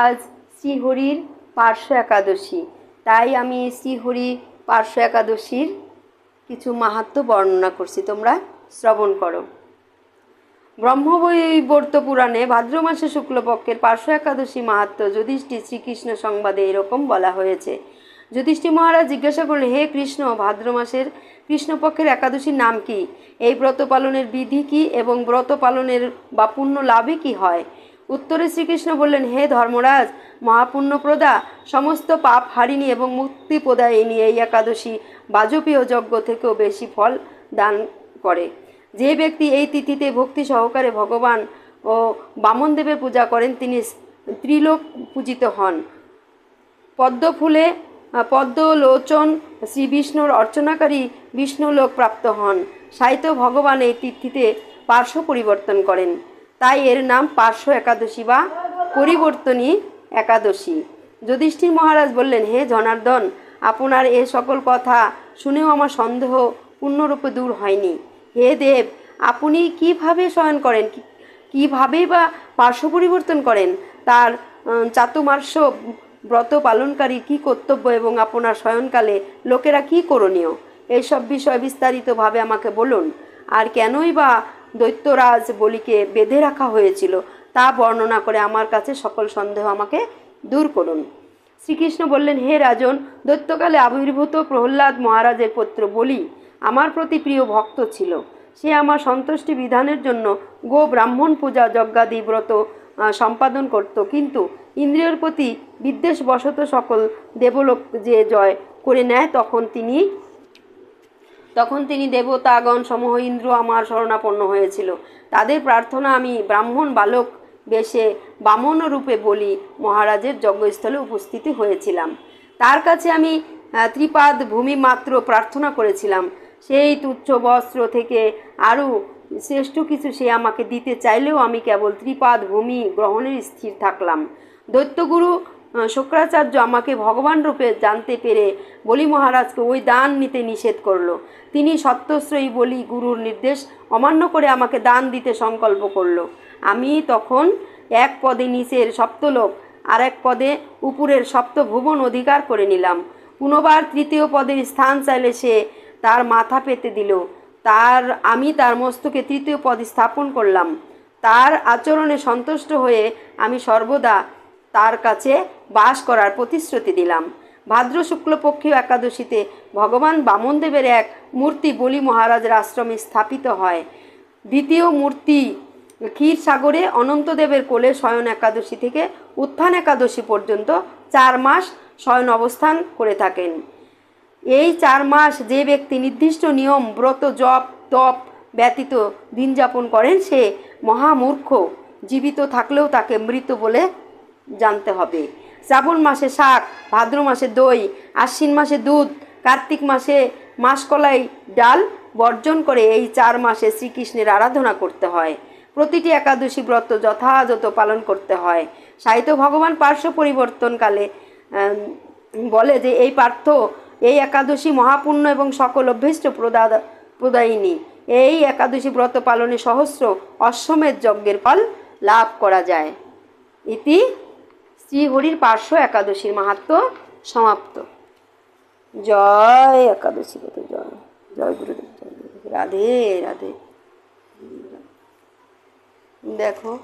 আজ শ্রীহরির পার্শ্ব একাদশী। তাই আমি শ্রীহরি পার্শ্ব একাদশীর কিছু মাহাত্ম্য বর্ণনা করছি, তোমরা শ্রবণ করো। ব্রহ্মবৈবর্ত পুরাণে ভাদ্র মাসে শুক্লপক্ষের পার্শ্ব একাদশী মাহাত্ম্য যুধিষ্ঠির শ্রীকৃষ্ণ সংবাদে এরকম বলা হয়েছে। যুধিষ্ঠির মহারাজ জিজ্ঞাসা করলেন, হে কৃষ্ণ, ভাদ্র মাসের কৃষ্ণপক্ষের একাদশীর নাম কি? এই ব্রত পালনের বিধি কি এবং ব্রত পালনের বা পুণ্য লাভে কি হয়? উত্তরে শ্রীকৃষ্ণ বললেন, হে ধর্মরাজ, মহাপুণ্যপ্রদা, সমস্ত পাপ হারিনি এবং মুক্তি প্রদায়িনী এই একাদশী বাজপেয় যজ্ঞ থেকেও বেশি ফল দান করে। যে ব্যক্তি এই তিথিতে ভক্তি সহকারে ভগবান ও বামনদেবের পূজা করেন, তিনি ত্রিলোক পূজিত হন। পদ্মফুলে, পদ্মলোচন শ্রী বিষ্ণুর অর্চনাকারী বিষ্ণুলোক প্রাপ্ত হন। সাহিত্য ভগবান এই তিথিতে পার্শ্ব পরিবর্তন করেন। তাই এর নাম পার্শ্ব একাদশী বা পরিবর্তনী একাদশী। যুধিষ্ঠির মহারাজ বললেন, হে জনার্দন, আপনার এ সকল কথা শুনেও আমার সন্দেহ পূর্ণরূপে দূর হয়নি। হে দেব, আপনি কীভাবে শয়ন করেন? কি- কীভাবে বা পার্শ্ব পরিবর্তন করেন? তার চাতুর্মাস্য ব্রত পালনকারী কি কর্তব্য এবং আপনার শয়নকালে লোকেরা কি করণীয়? এইসব বিষয় বিস্তারিতভাবে আমাকে বলুন। আর কেনই বা দৈত্যরাজ বলিকে বেঁধে রাখা হয়েছিল। তা বর্ণনা করে আমার কাছে সকল সন্দেহ আমাকে দূর করুন। শ্রীকৃষ্ণ বললেন, হে রাজন, দৈত্যকালে আবির্ভূত প্রহ্লাদ মহারাজের পুত্র বলি আমার প্রতি প্রিয় ভক্ত ছিল। সে আমার সন্তুষ্টি বিধানের জন্য গো ব্রাহ্মণ পূজা যজ্ঞাদি ব্রত সম্পাদন করত। কিন্তু ইন্দ্রিয়র প্রতি বিদ্বেষবশত সকল দেবলোক যে জয় করে নেয়, তখন তিনি তখন তিনি দেবতাগণ সমূহ ইন্দ্র আমার শরণাপন্ন হয়েছিল। তাদের প্রার্থনা আমি ব্রাহ্মণ বালক বেশে বামন রূপে বলি মহারাজের যজ্ঞস্থলে উপস্থিত হয়েছিলাম। তার কাছে আমি ত্রিপাদ ভূমি মাত্র প্রার্থনা করেছিলাম। সেই তুচ্ছ বস্ত্র থেকে আরও শ্রেষ্ঠ কিছু সে আমাকে দিতে চাইলেও আমি কেবল ত্রিপাদ ভূমি গ্রহণের স্থির থাকলাম। দৈত্যগুরু শুক্রাচার্য আমাকে ভগবান রূপে জানতে পেরে বলি মহারাজকে ওই দান নিতে নিষেধ করল। তিনি সত্যশ্রয়ী বলি গুরুর নির্দেশ অমান্য করে আমাকে দান দিতে সংকল্প করল। আমি তখন এক পদে নিচের সপ্তলোক আর এক পদে উপরের সপ্তভুবন অধিকার করে নিলাম। পুনবার তৃতীয় পদের স্থান চাইলে সে তার মাথা পেতে দিল। তার, আমি তার মস্তকে তৃতীয় পদ স্থাপন করলাম। তার আচরণে সন্তুষ্ট হয়ে আমি সর্বদা তার কাছে বাস করার প্রতিশ্রুতি দিলাম। ভাদ্র শুক্লপক্ষীয় একাদশীতে ভগবান বামনদেবের এক মূর্তি বলি মহারাজের আশ্রমে স্থাপিত হয়। দ্বিতীয় মূর্তি ক্ষীরসাগরে অনন্তদেবের কোলে শয়ন একাদশী থেকে উত্থান একাদশী পর্যন্ত চার মাস শয়ন অবস্থান করে থাকেন। এই চার মাস যে ব্যক্তি নির্দিষ্ট নিয়ম, ব্রত, জপ, তপ ব্যতীত দিন যাপন করেন, সে মহামূর্খ। জীবিত থাকলেও তাকে মৃত বলে জানতে হবে। শ্রাবণ মাসে শাক, ভাদ্র মাসে দই, আশ্বিন মাসে দুধ, কার্তিক মাসে মাসকলাই, ডাল বর্জন করে এই চার মাসে শ্রীকৃষ্ণের আরাধনা করতে হয়। প্রতিটি একাদশী ব্রত যথাযথ পালন করতে হয়। সাহিত্য ভগবান পার্শ্ব পরিবর্তনকালে বলে যে এই পার্থ, এই একাদশী মহাপুণ্য এবং সকল অভ্যিষ্ট প্রদা, প্রদায়িনী। এই একাদশী ব্রত পালনে সহস্র অশ্বমেধ যজ্ঞের ফল লাভ করা যায়। ইতি শ্রীহরির পার্শ্ব একাদশীর মাহাত্ম সমাপ্ত। জয় একাদশী কত জয়। জয় গুরুদেব, জয় রাধে রাধে। দেখো।